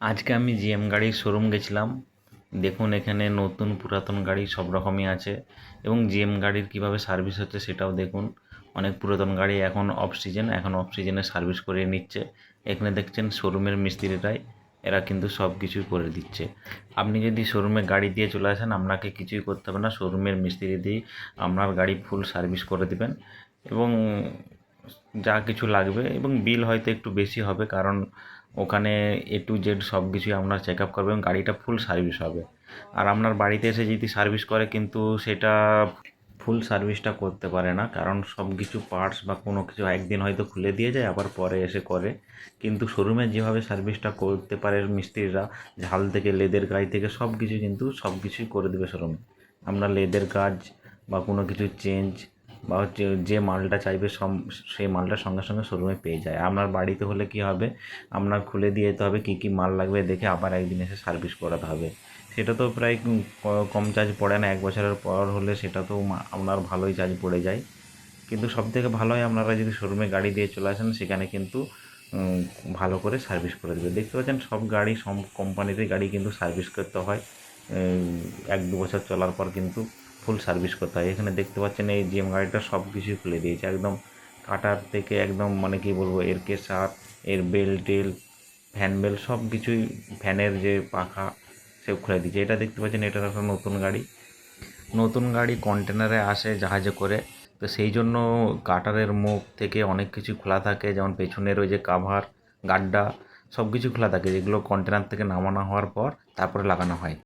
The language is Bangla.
আজকে আমি জিএম গাড়ির শোরুম গেছিলাম। দেখুন, এখানে নতুন পুরাতন গাড়ি সব রকমই আছে এবং জিএম গাড়ির কীভাবে সার্ভিস হচ্ছে সেটাও দেখুন। অনেক পুরাতন গাড়ি এখন অফ সিজন এখন অফ সিজনে সার্ভিস করিয়ে নিচ্ছে। এখানে দেখছেন শোরুমের মিস্ত্রিরাই, এরা কিন্তু সব কিছুই করে দিচ্ছে। আপনি যদি শোরুমে গাড়ি দিয়ে চলে আসেন, আপনাকে কিছুই করতে হবে না। শোরুমের মিস্ত্রি দিয়েই আপনার গাড়ি ফুল সার্ভিস করে দিবেন এবং যা কিছু লাগবে এবং বিল হয়তো একটু বেশি হবে, কারণ ওখানে এ টু জেড সব কিছুই আপনার চেক আপ করবে এবং গাড়িটা ফুল সার্ভিস হবে। আর আপনার বাড়িতে এসে যদি সার্ভিস করে কিন্তু সেটা ফুল সার্ভিসটা করতে পারে না, কারণ সব কিছু পার্টস বা কোনো কিছু একদিন হয়তো খুলে দিয়ে যায়, আবার পরে এসে করে। কিন্তু শোরুমে যেভাবে সার্ভিসটা করতে পারে মিস্ত্রিরা, ঝাল থেকে, লেদের কাজ থেকে, সব কিছু কিন্তু সব কিছুই করে দেবে শোরুমে আপনার লেদের কাজ বা কোনো কিছু চেঞ্জ বা হচ্ছে যে মালটা চাইবে সব সেই মালটা সঙ্গে সঙ্গে শোরুমে পেয়ে যায়। আপনার বাড়িতে হলে কী হবে? আপনার খুলে দিয়ে যেতে হবে, কী কী মাল লাগবে দেখে আবার একদিন এসে সার্ভিস করাতে হবে। সেটা তো প্রায় কম চার্জ পড়ে না, এক বছরের পর হলে সেটা তো আপনার ভালোই চার্জ পড়ে যায়। কিন্তু সব থেকে ভালো হয় আপনারা যদি শোরুমে গাড়ি দিয়ে চলে আসেন, সেখানে কিন্তু ভালো করে সার্ভিস করে দেবে। দেখতে পাচ্ছেন সব গাড়ি, সব কোম্পানিতে গাড়ি কিন্তু সার্ভিস করতে হয়। এক দু বছর চলার পর কিন্তু ফুল সার্ভিস করতে হয়। এখানে দেখতে পাচ্ছেন এই জিএম গাড়িটা সব কিছুই খুলে দিয়েছে। একদম কাটার থেকে একদম মানে কি বলব, এর কেসার, এর বেল টেল ফ্যান বেল সব কিছুই ফ্যানের যে পাখা, সে খুলে দিয়েছে। এটা দেখতে পাচ্ছেন, এটা একটা নতুন গাড়ি। নতুন গাড়ি কন্টেনারে আসে জাহাজে করে। তো সেই জন্য কাটারের মুখ থেকে অনেক কিছু খোলা থাকে। যেমন পেছনের ওই যে কাভার গাড্ডা সব কিছু খোলা থাকে, যেগুলো কন্টেনার থেকে নামানো হওয়ার পর তারপরে লাগানো হয়।